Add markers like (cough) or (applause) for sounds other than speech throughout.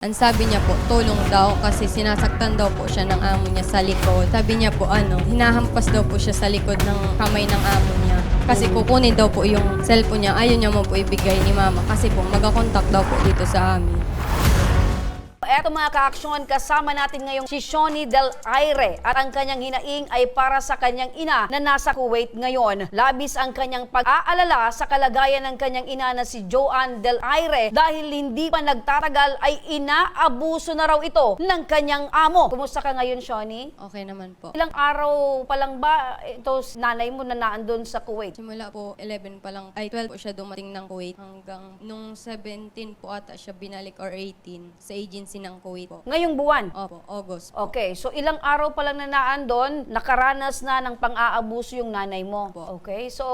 Ang sabi niya po, tulong daw kasi sinasaktan daw po siya ng amo niya sa likod. Sabi niya po ano, hinahampas daw po siya sa likod ng kamay ng amo niya. Kasi kukunin daw po yung cellphone niya, ayaw niya mo po ibigay ni mama kasi po magakontak daw po dito sa amin. Eto mga kaaksyon, kasama natin ngayong si Shoni Del Aire at ang kanyang hinaing ay para sa kanyang ina na nasa Kuwait ngayon. Labis ang kanyang pag-aalala sa kalagayan ng kanyang ina na si Joanne Del Aire dahil hindi pa nagtatagal ay inaabuso na raw ito ng kanyang amo. Kumusta ka ngayon, Shoni? Okay naman po. Ilang araw pa lang ba ito nanay mo na naandun sa Kuwait? Simula po 11 pa lang, ay 12 po siya dumating ng Kuwait hanggang nung 17 po ata siya binalik or 18 sa agency ng Kuwait po. Ngayong buwan? Opo, August po. Okay, so ilang araw pa lang na naandon, nakaranas na ng pang-aabuso yung nanay mo. Opo. Okay, so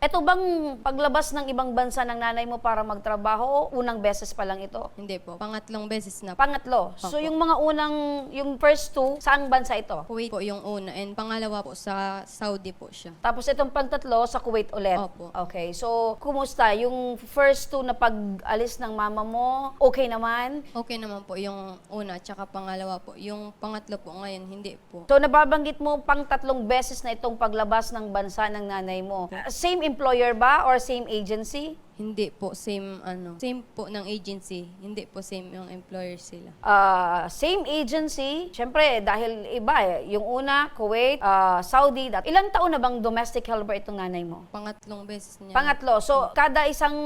eto bang paglabas ng ibang bansa ng nanay mo para magtrabaho, unang beses pa lang ito? Hindi po, pangatlong beses na po. Pangatlo, so Opo. yung mga unang, yung first two, saang bansa ito? Kuwait po yung una and pangalawa po sa Saudi po siya. Tapos itong pangtatlo sa Kuwait ulit. Opo. Okay, so kumusta? Yung first two na pag-alis ng mama mo, okay naman? Okay naman po yung una tsaka pangalawa po. Yung pangatlo po ngayon, hindi po. So nababanggit mo pang tatlong beses na itong paglabas ng bansa ng nanay mo. Same employer ba or same agency? Hindi po same ano, same po ng agency, hindi po same yung employer sila. Ah, same agency, syempre dahil iba eh. Yung una, Kuwait, ah, Saudi. Dat Ilang taon na bang domestic helper itong nanay mo? Pangatlong beses niya. Pangatlo. So, kada isang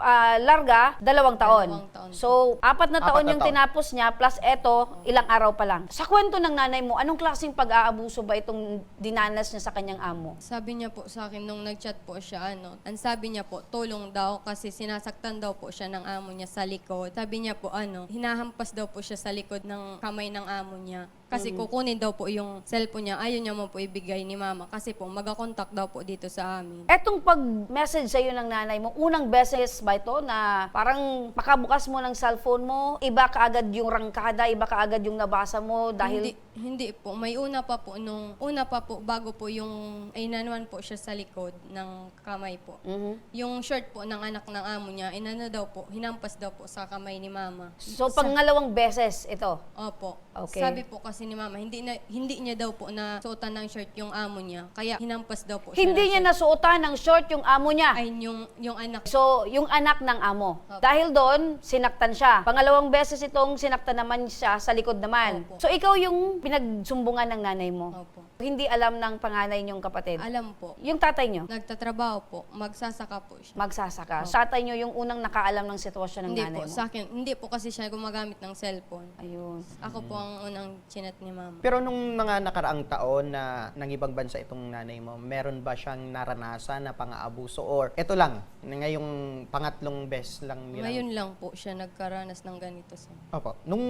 ah, larga, dalawang taon. Dalawang taon. So, apat na Apat taon na yung taon. tinapos niya, plus eto, ilang araw pa lang. Sa kwento ng nanay mo, anong klaseng pag-aabuso ba itong dinanas niya sa kanyang amo? Sabi niya po sa akin nung nagchat po siya ano, ang sabi niya po tulong daw kasi sinasaktan daw po siya ng amo niya sa likod. Sabi niya po ano, hinahampas daw po siya sa likod ng kamay ng amo niya. Kasi kukunin daw po yung cellphone niya, ayaw niya mo po ibigay ni mama kasi po magakontak daw po dito sa amin. Etong pag-message sa'yo ng nanay mo, unang beses ba ito na parang pakabukas mo ng cellphone mo, iba kaagad yung rangkada, iba kaagad yung nabasa mo dahil... Hindi, hindi po. May una pa po nung, una pa po bago po yung, ay nanuan po siya sa likod ng kamay po. Mhm. Yung shirt po ng anak ng amo niya, inano daw po, hinampas daw po sa kamay ni mama. So, pangalawang beses ito. Opo. Okay. Sabi po kasi ni mama, hindi na hindi niya daw po na suotan ng shirt yung amo niya. Kaya hinampas daw po siya Hindi ng niya shirt. nasuotan ng short yung amo niya. ay yung yung anak. So, yung anak ng amo. Opo. Dahil doon, sinaktan siya. Pangalawang beses itong sinaktan naman siya sa likod naman. Opo. So, ikaw yung pinagsumbungan ng nanay mo. Opo. Hindi alam ng panganay niyong kapatid. Alam po. Yung tatay niyo, Nagtatrabaho po, magsasaka po siya. magsasaka. So, tatay niyo yung unang nakaalam ng sitwasyon ng Hindi nanay po, mo. sa akin, hindi po kasi siya gumagamit ng cellphone. Ayun. Ako po ang unang chinat ni mama. Pero nung mga nakaraang taon na nang ibang bansa itong nanay mo, meron ba siyang naranasan na pang-aabuso or ito lang, ngayong pangatlong best lang nilang- Ngayon lang po siya nagkaranas ng ganito sa Opo. Nung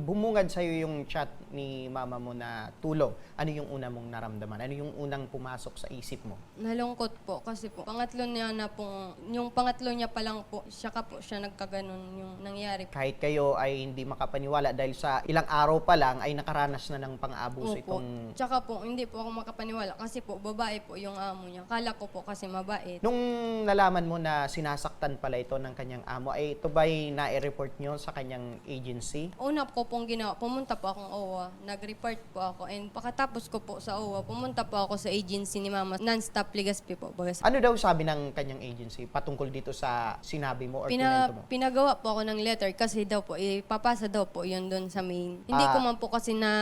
bumungad sa'yo yung chat ni mama mo na tulong, ano yung una mong naramdaman? Ano yung unang pumasok sa isip mo? Nalungkot po kasi po pangatlo niya na pong yung pangatlo niya pa lang po siya ka po siya nagkaganon yung nangyari. Kahit kayo ay hindi makapaniwala dahil sa ilang araw pa lang ay nakaranas na ng pang-aabuso Opo. itong... Tsaka po hindi po ako makapaniwala kasi po babae po yung amo niya. Kala ko po kasi mabait. Nung nalaman mo na sinasaktan pala ito ng kanyang amo, ay ito ba'y na-report nyo sa kanyang agency? Una ko pong ginawa, pumunta po akong OWA, nag-report po ako and pakatapos ko po sa OWA, pumunta po ako sa agency ni Mama, non-stop Ligaspi po. Bagas. Ano daw sabi ng kanyang agency patungkol dito sa sinabi mo or Pina, kinento mo? pinagawa po ako ng letter kasi daw po, ipapasa daw po yun doon sa main. Hindi Ah. ko man po kasi na,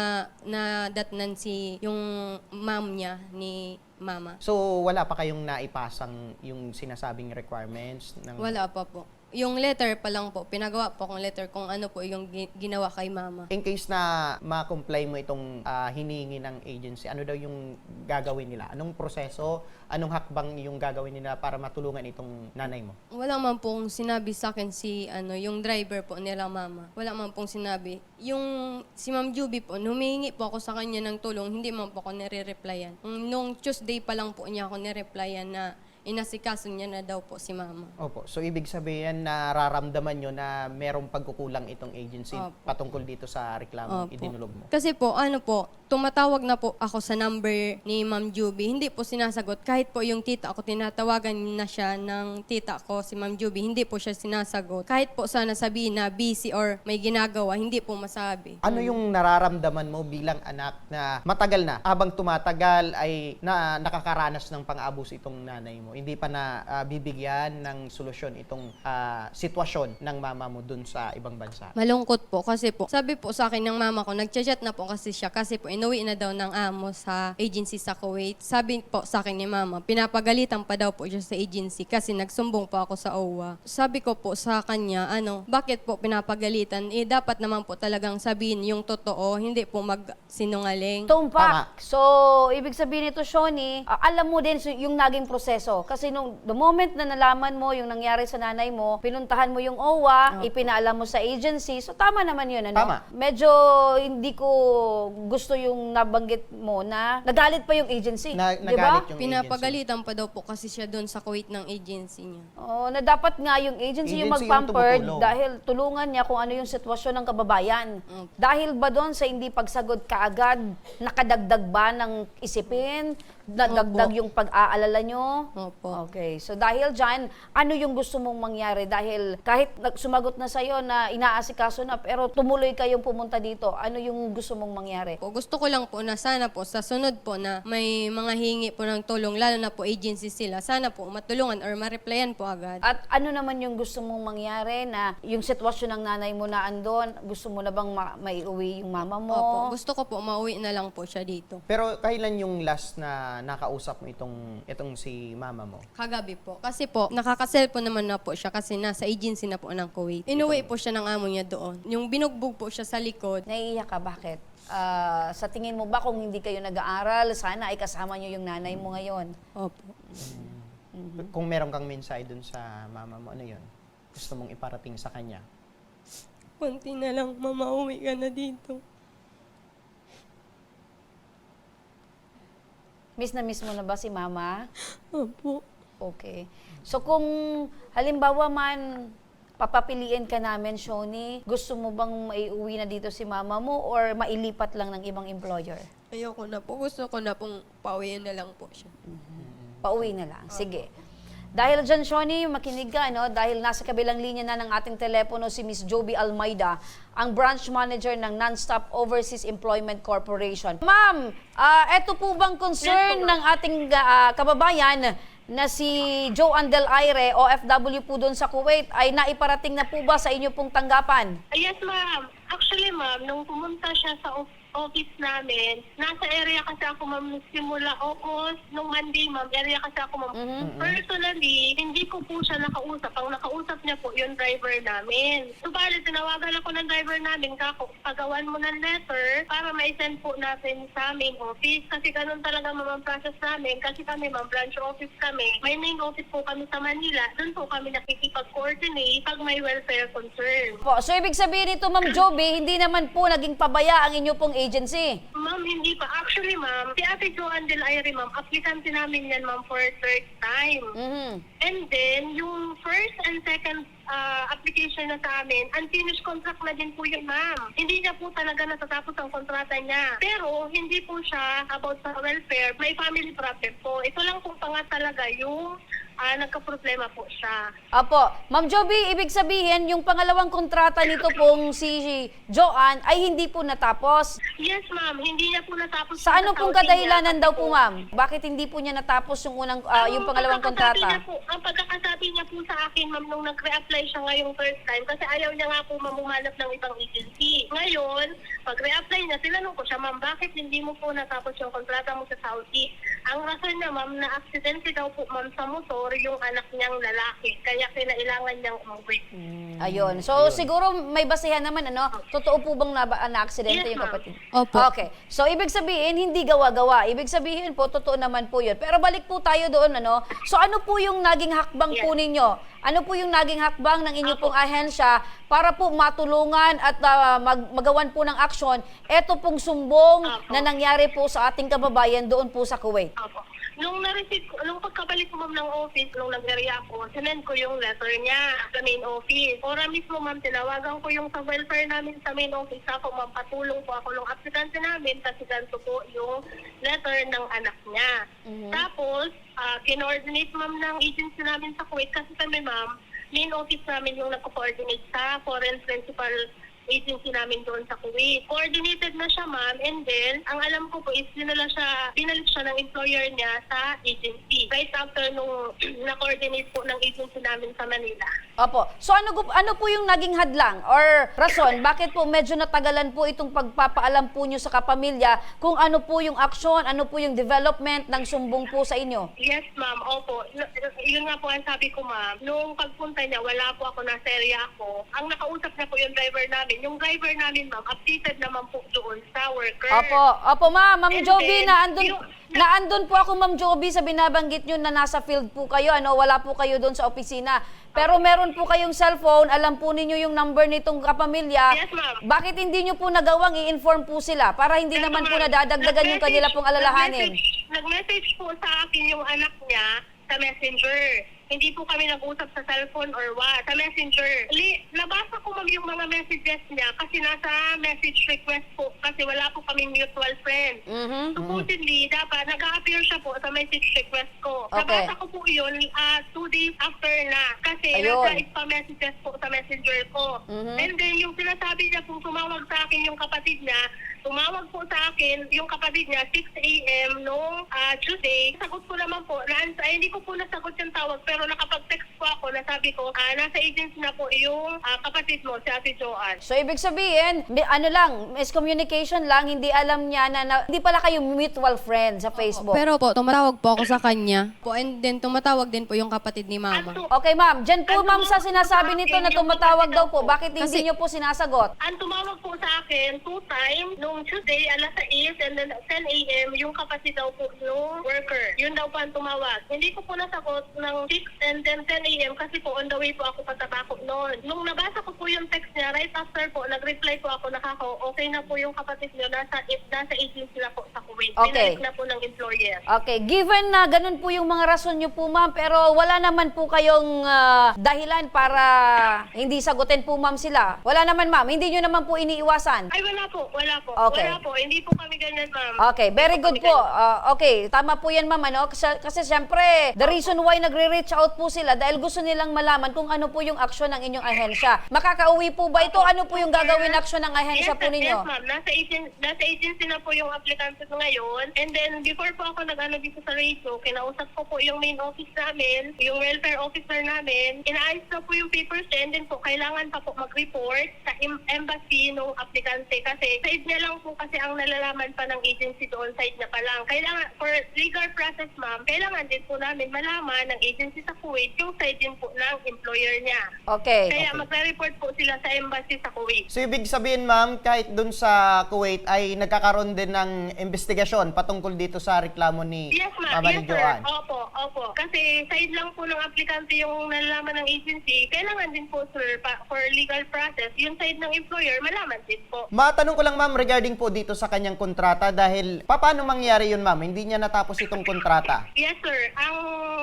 na datnan si yung ma'am niya ni Mama. So, wala pa kayong naipasang yung sinasabing requirements? Ng... Wala pa po. Yung letter pa lang po, pinagawa po akong letter kung ano po yung gi- ginawa kay Mama. In case na ma-comply mo itong ah, hinihingi ng agency, ano daw yung gagawin nila? Anong proseso? Anong hakbang yung gagawin nila para matulungan itong nanay mo? Wala man pong sinabi sa akin si ano yung driver po nila mama. Wala man pong sinabi. Yung si Ma'am Juby po, humihingi po ako sa kanya ng tulong, hindi man po ako nire-replyan. Nung Tuesday pa lang po niya ako nire-replyan na inasikaso niya na daw po si mama. Opo. So, ibig sabihin na nararamdaman nyo na merong pagkukulang itong agency Opo. patungkol dito sa reklamo Opo. idinulog mo. Kasi po, ano po, tumatawag na po ako sa number ni Ma'am Juby. Hindi po sinasagot. Kahit po yung tita ako, tinatawagan na siya ng tita ko, si Ma'am Juby. Hindi po siya sinasagot. Kahit po sana sabihin na busy or may ginagawa, hindi po masabi. Ano yung nararamdaman mo bilang anak na matagal na, habang tumatagal ay na, nakakaranas ng pang-abuso itong nanay mo? Hindi pa na ah, bibigyan ng solusyon itong ah, sitwasyon ng mama mo dun sa ibang bansa? Malungkot po kasi po, sabi po sa akin ng mama ko, nagchat na po kasi siya kasi po inuwi na daw ng amo sa agency sa Kuwait. Sabi po sa akin ni mama, pinapagalitan pa daw po siya sa agency kasi nagsumbong po ako sa OWA. Sabi ko po sa kanya, ano, bakit po pinapagalitan? Eh dapat naman po talagang sabihin yung totoo, hindi po magsinungaling. Tumpak. So, ibig sabihin nito, Shoni, ah, alam mo din yung naging proseso. Kasi nung the moment na nalaman mo yung nangyari sa nanay mo, pinuntahan mo yung OWA, ipinaalam mo sa agency. So, tama naman yun, ano? Tama. Medyo hindi ko gusto yung nabanggit mo na nagalit pa yung agency. Na- di ba? nagalit yung Pinapagalitan pa daw po kasi siya doon sa Kuwait ng agency niya. Oh, na dapat nga yung agency, yung Agency yung mag-pampered tumutulong. dahil tulungan niya kung ano yung sitwasyon ng kababayan. Dahil ba doon sa hindi pagsagot kaagad, nakadagdag ba ng isipin? Nadagdag Opo. yung pag-aalala nyo? Opo. Okay. So dahil dyan, ano yung gusto mong mangyari? Dahil kahit nag- sumagot na sa'yo na inaasikaso na, pero tumuloy kayong pumunta dito, ano yung gusto mong mangyari? po. Gusto ko lang po na sana po sa sunod po na may mga hingi po ng tulong, lalo na po agency sila, sana po matulungan or ma-replyan po agad. At ano naman yung gusto mong mangyari na yung sitwasyon ng nanay mo na andon, gusto mo na bang ma- maiuwi yung mama mo? Opo, gusto ko po mauwi na lang po siya dito. Pero kailan yung last na nakausap mo itong itong si mama mo? Kagabi po. Kasi po, nakaka-cellphone naman na po siya kasi nasa agency na po ng Kuwait. Inuwi po siya ng amo niya doon. Yung binugbog po siya sa likod. Naiiyak ka, bakit? Ah, sa tingin mo ba kung hindi kayo nag-aaral, sana ay kasama niyo yung nanay mo ngayon? Opo. Kung meron kang mensahe dun sa mama mo, ano yun? Gusto mong iparating sa kanya? Kunti na lang, mama, uwi ka na dito. Miss na miss mo na ba si mama? Opo. Okay. So kung halimbawa man papapiliin ka namin, Shoni, gusto mo bang maiuwi na dito si mama mo or mailipat lang ng ibang employer? Ayoko na po. Gusto ko na pong pauwiin na lang po siya. Pauwi na lang. Sige. Dahil dyan, Shoni, makinig ka, no? Dahil nasa kabilang linya na ng ating telepono si Miss Joby Almeida, ang branch manager ng Non-Stop Overseas Employment Corporation. Ma'am, ah, eto po bang concern ng ating ah, kababayan na si Joe Andel Aire, OFW po doon sa Kuwait, ay naiparating na po ba sa inyo pong tanggapan? Yes, ma'am. Actually, ma'am, nung pumunta siya sa of- office namin, nasa area kasi ako, ma'am, simula August, nung Monday, ma'am, area kasi ako, ma'am. Personally, hindi ko po siya nakausap. Ang nakausap niya po, yung driver namin. Subalit, tinawagan ako ng driver namin, kako, pagawan mo ng letter para ma-send po natin sa main office. Kasi ganun talaga, ma'am, ang process namin. Kasi kami, ma'am, branch office kami. May main office po kami sa Manila. Doon po kami nakikipag-coordinate pag may welfare concern. Po, so ibig sabihin nito, Ma'am Joby, hindi naman po naging pabaya ang inyo pong agency. Ma'am, hindi pa. Actually, ma'am, si Ate Joanne Del Aire, ma'am, aplikante namin yan, ma'am, for third time. Mhm. And then, yung first and second ah, application na sa amin, unfinished contract na din po yun, ma'am. Hindi niya po talaga natatapos ang kontrata niya. Pero, hindi po siya about sa welfare. May family problem po. Ito lang po pa nga talaga yung ah, nagka-problema po siya. Apo, Ma'am Joby, ibig sabihin, yung pangalawang kontrata nito pong si Joanne ay hindi po natapos. Yes, ma'am. Hindi niya po natapos Sa ano pong kadahilanan daw po, ma'am? Bakit hindi po niya natapos yung unang, ah, yung Ang pangalawang pagkakasabi kontrata? Niya po, ang pagkakasabi niya po sa akin, ma'am, nung nag-reapply siya ngayong first time, kasi ayaw niya nga po ma'am umanap ng ibang agency. Ngayon, pag reapply niya, tinanong ko siya, ma'am, bakit hindi mo po natapos yung kontrata mo sa Saudi? Ang rason niya, ma'am, na aksidente daw po, ma'am, sa motor, yung anak niyang lalaki. Kaya kinailangan niyang umuwi. Ayun. So, siguro may basehan naman, ano? Totoo po bang na, na aksidente Yes, yung ma'am. kapatid? Opo. Okay. So, ibig sabihin, hindi gawa-gawa. Ibig sabihin po, totoo naman po yun. Pero balik po tayo doon, ano? So, ano po yung naging hakbang po Yes. ninyo? Ano po yung naging hakbang ng inyo pong ahensya para po matulungan at ah, mag- magawan po ng aksyon eto pong sumbong Opo. na nangyari po sa ating kababayan doon po sa Kuwait? Opo. Nung na-receive ko, nung pagkabalik ko ma'am ng office, nung nag-area ako, sinend ko yung letter niya sa main office. Ora mismo ma'am, tinawagan ko yung sa welfare namin sa main office. Ako ma'am, patulong po ako ng aplikante namin kasi ganito po yung letter ng anak niya. Tapos, ah, kinoordinate ma'am ng agency namin sa Kuwait kasi kami ma'am, main office namin yung nagko-coordinate sa foreign principal agency namin doon sa Kuwait. Coordinated na siya, ma'am, and then, ang alam ko po is dinala siya, binalik siya ng employer niya sa agency. Right after nung (clears throat) na-coordinate po ng agency namin sa Manila. Opo. So ano, gu- ano po yung naging hadlang or rason bakit po medyo natagalan po itong pagpapaalam po nyo sa kapamilya kung ano po yung aksyon, ano po yung development ng sumbong po sa inyo? Yes, ma'am. Opo. N- yun nga po ang sabi ko, ma'am. Nung pagpunta niya, wala po ako, nasa area ako. Ang nakausap niya po yung driver namin. Yung driver namin, ma'am, updated naman po doon sa worker. Opo, opo ma'am, Ma'am And Joby, then, na andun, yung- na andun po ako Ma'am Joby sa binabanggit nyo na nasa field po kayo, ano, wala po kayo doon sa opisina. Pero meron po kayong cellphone, alam po ninyo yung number nitong kapamilya. Yes, ma'am. Bakit hindi nyo po nagawang i-inform po sila para hindi Pero naman po ma'am, nadadagdagan yung kanila pong alalahanin? Nag-message, nag-message po sa akin yung anak niya sa messenger. Hindi po kami nag-usap sa cellphone or what, sa messenger. Li, nabasa ko ma'am yung mga messages niya kasi nasa message request po kasi wala po kaming mutual friend. Mhm. Supposedly, dapat nag-appear siya po sa message request ko. Okay. Nabasa ko po yun ah, two days after na. Kasi Ayun. nasa ipa-messages po sa messenger ko. Mhm. And then yung sinasabi niya po, tumawag sa akin yung kapatid niya, tumawag po sa akin yung kapatid niya 6 a.m. noong ah, Tuesday. Sagot ko naman po, na, ay, hindi ko po nasagot yung tawag pero nakapag-text ako na sabi ko, ah, nasa agency na po yung ah, kapatid mo, si Ate Joanne. So ibig sabihin, may- ano lang, miscommunication lang, hindi alam niya na, na hindi pala kayo mutual friends sa Facebook. Pero po, tumatawag po ako sa kanya. Po, and then tumatawag din po yung kapatid ni mama. tu- Okay ma'am, dyan po Ano ma'am sa sinasabi sa nito akin na yung tumatawag kapatid daw ko? po, bakit hindi Kasi- niyo po sinasagot? Ang tumawag po sa akin two times nung Tuesday alas 6 and then 10 a.m. yung kapatid daw po nung worker. Yun daw po ang tumawag. Hindi ko po nasagot ng 6 and then 10 a.m. kasi po on the way po ako patabako noon. Nung nabasa ko po yung text niya, right after po, nag-reply po ako nakako, okay na po yung kapatid niyo, nasa, nasa agency na po sa Kuwait. Okay. Binalik na po ng employer. Okay, given na ganun po yung mga rason niyo po ma'am, pero wala naman po kayong ah, dahilan para hindi sagutin po ma'am sila. Wala naman ma'am, hindi niyo naman po iniiwasan. Ay, wala po, wala po. Okay. Wala po, hindi po kami ganyan, ma'am. Okay, very good po. Ah, okay, tama po yan ma'am. Ano? Kasi, kasi syempre, the reason why nagre-reach out po sila dahil gusto nilang malaman kung ano po yung aksyon ng inyong ahensya. Makakauwi po ba ito? Ano po yung gagawin aksyon ng ahensya po ninyo? Yes, ma'am. Nasa agency, nasa agency na po yung aplikante ko ngayon. And then, before po ako nag-ano dito sa radio, kinausap ko po yung main office namin, yung welfare officer namin. Inaayos na po yung papers and then po, kailangan pa po mag-report sa em- embassy ng aplikante kasi side niya lang po kasi ang nalalaman pa ng agency doon, side niya pa lang. Kailangan, for legal process, ma'am, kailangan din po namin malaman ng agency sa Kuwait yung side din po ng employer niya. Okay. Kaya magre-report po sila sa embassy sa Kuwait. So ibig sabihin ma'am, kahit dun sa Kuwait ay nagkakaroon din ng investigasyon patungkol dito sa reklamo ni Yes, ma'am. Mama Yes, ni sir. Opo, opo. Kasi side lang po ng aplikante yung nalalaman ng agency. Kailangan din po, sir, pa, for legal process, yung side ng employer, malaman din po. Matanong ko lang ma'am regarding po dito sa kanyang kontrata dahil paano mangyari yun ma'am? Hindi niya natapos itong kontrata. Yes, sir. Ang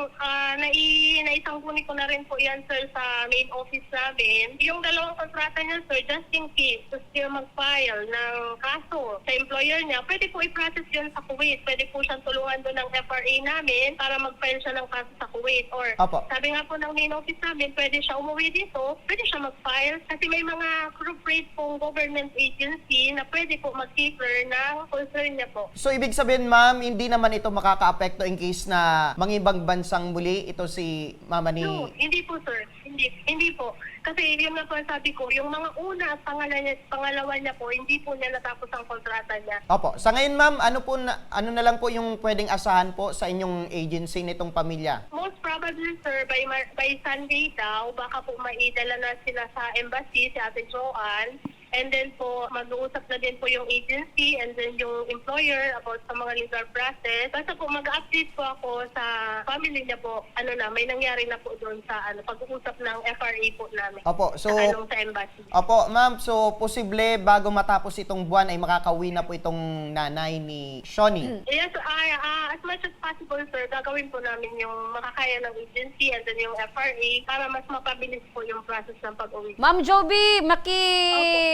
uh, nai, naisangkuni ko na rin po yan, sir, sa main office namin. Yung dalawang kontrata niya, sir, just in case, gusto niya mag-file ng kaso sa employer niya, pwede po i-process yun sa Kuwait. Pwede po siyang tulungan doon ng FRA namin para mag-file siya ng kaso sa Kuwait. Or Opo. sabi nga po ng main office namin, pwede siya umuwi dito, pwede siya mag-file. Kasi may mga corporate pong government agency na pwede po mag-keeper ng concern niya po. So ibig sabihin ma'am, hindi naman ito makakaapekto in case na mangibang bansang muli ito si Mama ni No, hindi po sir. Hindi, hindi po. Kasi yun nga po ang sabi ko, yung mga una at pangalan niya, pangalawa niya po, hindi po niya natapos ang kontrata niya. Opo. Sa ngayon ma'am, ano po na, ano na lang po yung pwedeng asahan po sa inyong agency nitong pamilya? Most probably, sir, by, Mar- by Sunday daw, baka po maidala na sila sa embassy, si Ate Joanne. And then po, mag-uusap na din po yung agency and then yung employer about sa mga legal process. Basta po mag-update po ako sa family niya po. Ano na, may nangyari na po doon sa ano, pag-uusap ng FRA po namin. Opo, so Sa, anong, sa embassy. Opo, ma'am, so posible bago matapos itong buwan ay makakauwi na po itong nanay ni Shoni. Yes, ah, ah, as much as possible, sir, gagawin po namin yung makakaya ng agency and then yung FRA para mas mapabilis po yung process ng pag-uwi. Ma'am Joby,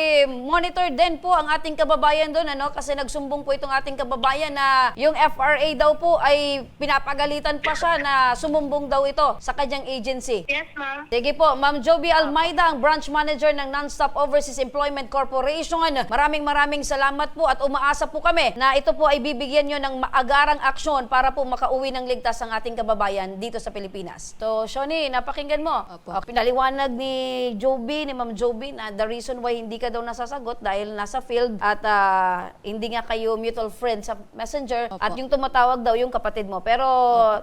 maki-monitor din po ang ating kababayan doon, ano? Kasi nagsumbong po itong ating kababayan na yung FRA daw po ay pinapagalitan pa siya na sumumbong daw ito sa kanyang agency. Yes, ma'am. Sige po, Ma'am Joby Almeida, ang branch manager ng Non-Stop Overseas Employment Corporation. Maraming maraming salamat po at umaasa po kami na ito po ay bibigyan nyo ng maagarang aksyon para po makauwi ng ligtas ang ating kababayan dito sa Pilipinas. So, Shoni, napakinggan mo. Opo. Ah, pinaliwanag ni Joby, ni Ma'am Joby, na the reason why hindi ka daw nasasagot dahil nasa field at ah, hindi nga kayo mutual friend sa messenger Opo. at yung tumatawag daw yung kapatid mo. Pero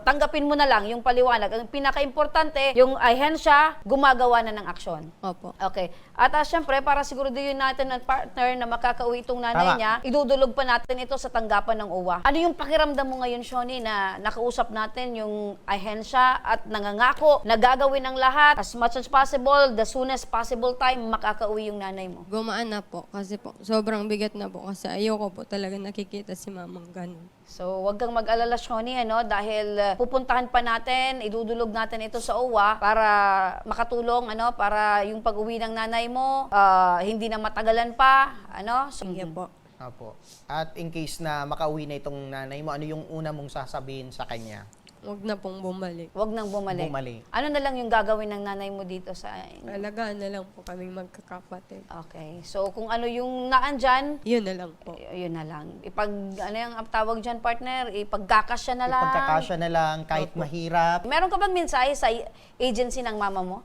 tanggapin mo na lang yung paliwanag. Ang pinaka-importante, yung ahensya gumagawa na ng aksyon. Opo. Okay. At uh, syempre, para siguraduhin natin ng partner na makakauwi itong nanay Tama. niya, idudulog pa natin ito sa tanggapan ng uwa. Ano yung pakiramdam mo ngayon, Shoni, na nakausap natin yung ahensya at nangangako na gagawin ng lahat as much as possible, the soonest possible time, makakauwi yung nanay mo? Gumaan na po kasi po sobrang bigat na po kasi ayoko po talaga nakikita si mamang ganun. So, wag kang mag-alala, Shoni, ano, dahil uh, pupuntahan pa natin, idudulog natin ito sa uwa para makatulong, ano, para yung pag-uwi ng nanay mo, ah, hindi na matagalan pa, ano. So, Sige po. Opo. At in case na makauwi na itong nanay mo, ano yung una mong sasabihin sa kanya? Huwag na pong bumalik. Wag nang bumalik. Bumalik. Ano na lang yung gagawin ng nanay mo dito sa... Alagaan na lang po kaming magkakapatid. Okay. So, kung ano yung naandyan, Yun na lang po. y- yun na lang. Ipag, ano yung tawag dyan, partner? Ipagkakasya na lang. Ipagkakasya na lang kahit mahirap. Meron ka bang mensahe sa agency ng mama mo?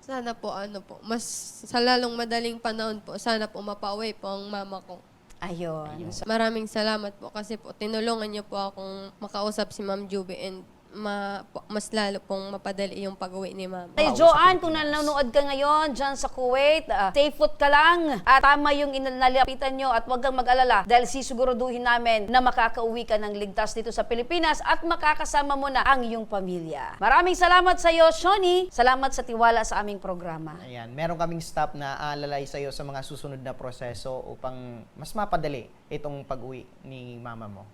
Sana po ano po, mas sa lalong madaling panahon po, sana po mapauwi po ang mama ko. Ayun. So, Maraming salamat po kasi po tinulungan niyo po akong makausap si Ma'am Juby and ma, mas lalo pong mapadali yung pag-uwi ni Ma'am. Hey, Joanne, kung nanonood ka ngayon dyan sa Kuwait, ah, safe foot ka lang at tama yung inalapitan nyo at huwag kang mag-alala dahil sisiguraduhin namin na makakauwi ka ng ligtas dito sa Pilipinas at makakasama mo na ang iyong pamilya. Maraming salamat sa iyo, Shoni. Salamat sa tiwala sa aming programa. Ayan, meron kaming staff na aalalay sa iyo sa mga susunod na proseso upang mas mapadali itong pag-uwi ni mama mo.